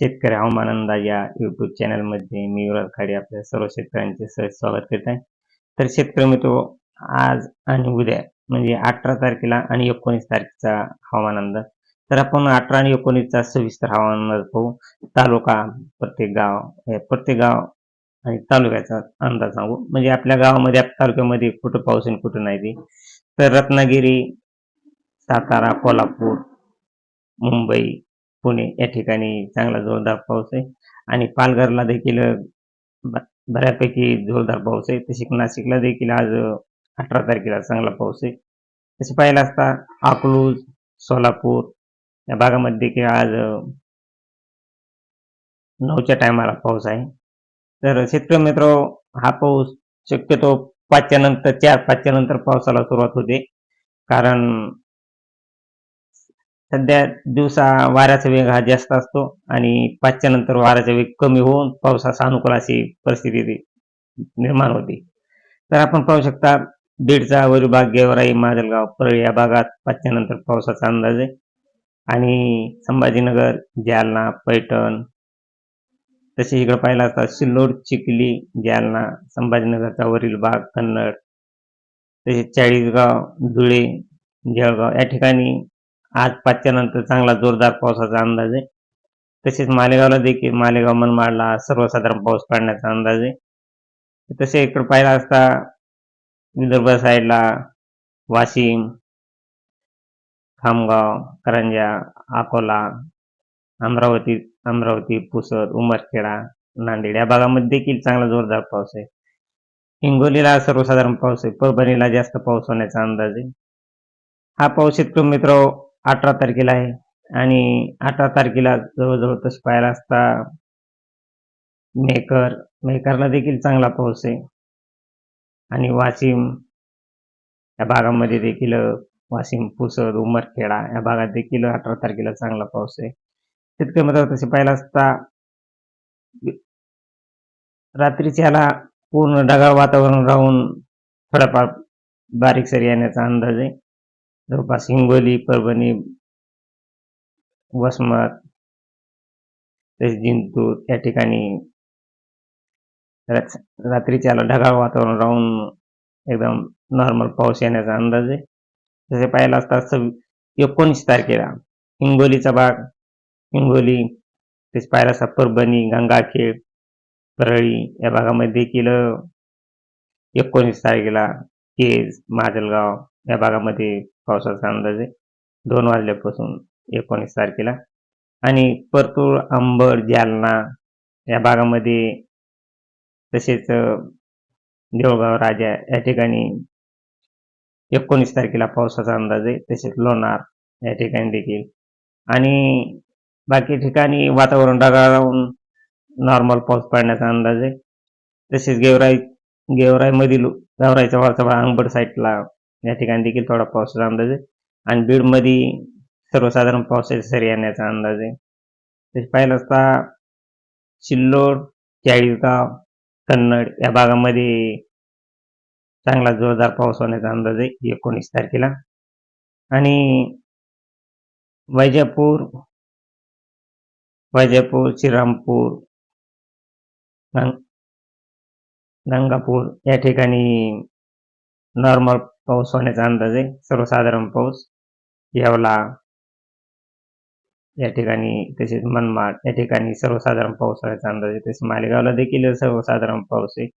शेतकरी हवामान अंदाज या युट्यूब चॅनलमध्ये मी युवराज खाडे आपल्या सर्व शेतकऱ्यांचे सहज स्वागत करीत आहे. तर शेतकरी मित्र आज आणि उद्या म्हणजे अठरा तारखेला आणि एकोणीस तारखेचा हवामान अंदाज. तर आपण अठरा आणि एकोणीसचा सविस्तर हवामान अंदाज पाहू. तालुका प्रत्येक गाव प्रत्येक गाव आणि तालुक्याचा अंदाज सांगू. म्हणजे आपल्या गावामध्ये आपल्या तालुक्यामध्ये कुठं पाऊस आणि कुठं नाही ते. तर रत्नागिरी सातारा कोल्हापूर मुंबई पुणे या ठिकाणी चांगला जोरदार पाऊस आहे. आणि पालघरला देखील बऱ्यापैकी जोरदार पाऊस आहे. तसे नाशिकला देखील आज अठरा तारखेला चांगला पाऊस आहे. तसे पाहिलं असता अकलूज सोलापूर या भागामध्ये देखील आज नऊच्या टायमाला पाऊस आहे. तर शेतकरी मित्र हा पाऊस शक्यतो पाचच्या नंतर चार पाचच्या नंतर पावसाला सुरुवात होते. कारण सध्या दिवसा वाऱ्याचा वेग हा जास्त असतो आणि पाचच्या नंतर वाऱ्याचा वेग कमी होऊन पावसास अनुकूल अशी परिस्थिती निर्माण होते. तर आपण पाहू शकता बीडचा वरीबाग गेवराई माजलगाव परळी या भागात पाचच्या नंतर पावसाचा अंदाज आहे. आणि संभाजीनगर जालना पैठण तसे इकडे पाहिलं असता सिल्लोड चिखली जालना संभाजीनगरचा वरील भाग कन्नड तसेच चाळीसगाव धुळे जळगाव या ठिकाणी आज पाचच्या नंतर चांगला जोरदार पावसाचा अंदाज आहे. तसेच मालेगावला देखील मालेगाव मनमाडला सर्वसाधारण पाऊस पडण्याचा अंदाज आहे. तसे इकडे पाहिला असता विदर्भ साईडला वाशिम खामगाव करंजा अकोला अमरावती अमरावती पुसद उमरखेडा नांदेड या भागामध्ये देखील चांगला जोरदार पाऊस आहे. हिंगोलीला सर्वसाधारण पाऊस आहे. परभणीला जास्त पाऊस होण्याचा अंदाज आहे. हा पाऊस शेतकरी मित्र अठरा तारखेला आहे. आणि अठरा तारखेला जवळजवळ तसं पाहायला असता मेकर मेकरला देखील चांगला पाऊस आहे. आणि वाशिम या भागामध्ये देखील वाशिम पुसद उमरखेडा या भागात देखील अठरा तारखेला चांगला पाऊस आहे. शेतकरी मित्र तसे पाहिला असता रात्रीच्याला पूर्ण ढगाळ वातावरण राहून थोडाफार बारीक सरी येण्याचा अंदाज आहे. जवळपास हिंगोली परभणी वसमत तसेच जिंतूर या ठिकाणी रात्रीच्या ढगाळ वातावरण राहून एकदम नॉर्मल पाऊस येण्याचा अंदाज आहे. तसे पाहायला असता सव्वी एकोणीस तारखेला हिंगोलीचा भाग हिंगोली तसे पाहायला असता परभणी गंगाखेड परळी या भागामध्ये देखील एकोणीस तारखेला केज माजलगाव या भागामध्ये पावसाचा अंदाज आहे. दोन वाजल्यापासून एकोणीस तारखेला. आणि परतूर अंबड जालना या भागामध्ये तसेच देवगाव राजा या ठिकाणी एकोणीस तारखेला पावसाचा अंदाज आहे. तसेच लोणार या ठिकाणी देखील. आणि बाकी ठिकाणी वातावरण ढगाळ राहून नॉर्मल पाऊस पडण्याचा अंदाज आहे. तसेच गेवराई गेवराईमधील गेवराईचा वरचा अंबड साईडला या ठिकाणी देखील थोडा पावसाचा अंदाज आहे. आणि बीडमध्ये सर्वसाधारण पावसाची सरी येण्याचा अंदाज आहे. तसे पाहिलं असता सिल्लोड चाळीसगाव कन्नड या भागामध्ये चांगला जोरदार पाऊस होण्याचा अंदाज आहे एकोणीस तारखेला. आणि वैजापूर वैजापूर श्रीरामपूर गंगापूर या ठिकाणी नॉर्मल पाऊस होण्याचा अंदाज आहे सर्वसाधारण पाऊस येवला या ठिकाणी तसेच मनमाड या ठिकाणी सर्वसाधारण पाऊस होण्याचा अंदाज आहे तसेच मालेगावला देखील सर्वसाधारण पाऊस आहे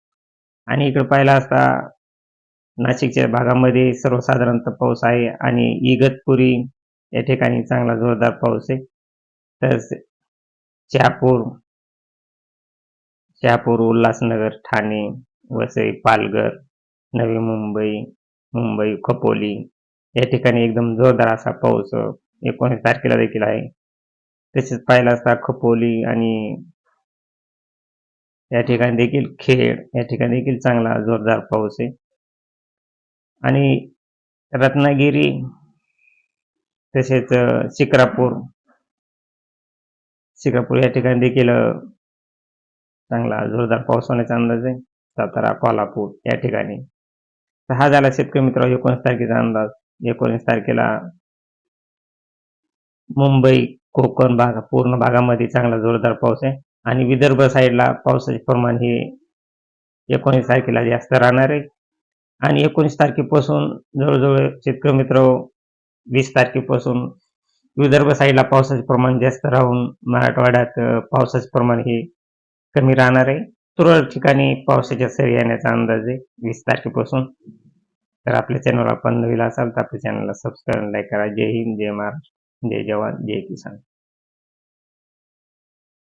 आणि इकडे पाहिला असता नाशिकच्या भागामध्ये सर्वसाधारणतः पाऊस आहे आणि इगतपुरी या ठिकाणी चांगला जोरदार पाऊस आहे तसेच शहापूर शहापूर उल्हासनगर ठाणे वसई पालघर नवी मुंबई मुंबई खपोली या ठिकाणी एकदम जोरदार असा पाऊस एकोणीस तारखेला देखील आहे. तसेच पाहिला असता खपोली आणि या ठिकाणी देखील खेड या ठिकाणी देखील चांगला जोरदार पाऊस आहे. आणि रत्नागिरी तसेच शिक्रापूर शिक्रापूर या ठिकाणी देखील चांगला जोरदार पाऊस होण्याचा अंदाज आहे. सातारा कोल्हापूर या ठिकाणी. तर हा झाला शेतकरी मित्र एकोणीस तारखेचा अंदाज. एकोणीस तारखेला मुंबई कोकण भाग पूर्ण भागामध्ये चांगला जोरदार पाऊस आहे. आणि विदर्भ साईडला पावसाचे प्रमाण हे एकोणीस तारखेला जास्त राहणार आहे. आणि एकोणीस तारखेपासून जवळजवळ शेतकरी मित्र वीस तारखेपासून विदर्भ साईडला पावसाचे प्रमाण जास्त राहून मराठवाड्यात पावसाचे प्रमाण हे कमी राहणार आहे. तुरळक ठिकाणी पावसाच्या सरी येण्याचा अंदाज आहे. वीस तारखेपासून. तर आपल्या चॅनल आपण नवीला असाल तर आपल्या चॅनलला सबस्क्राईब लाईक करा. जय हिंद जय महाराष्ट्र जय जवान जय किसान.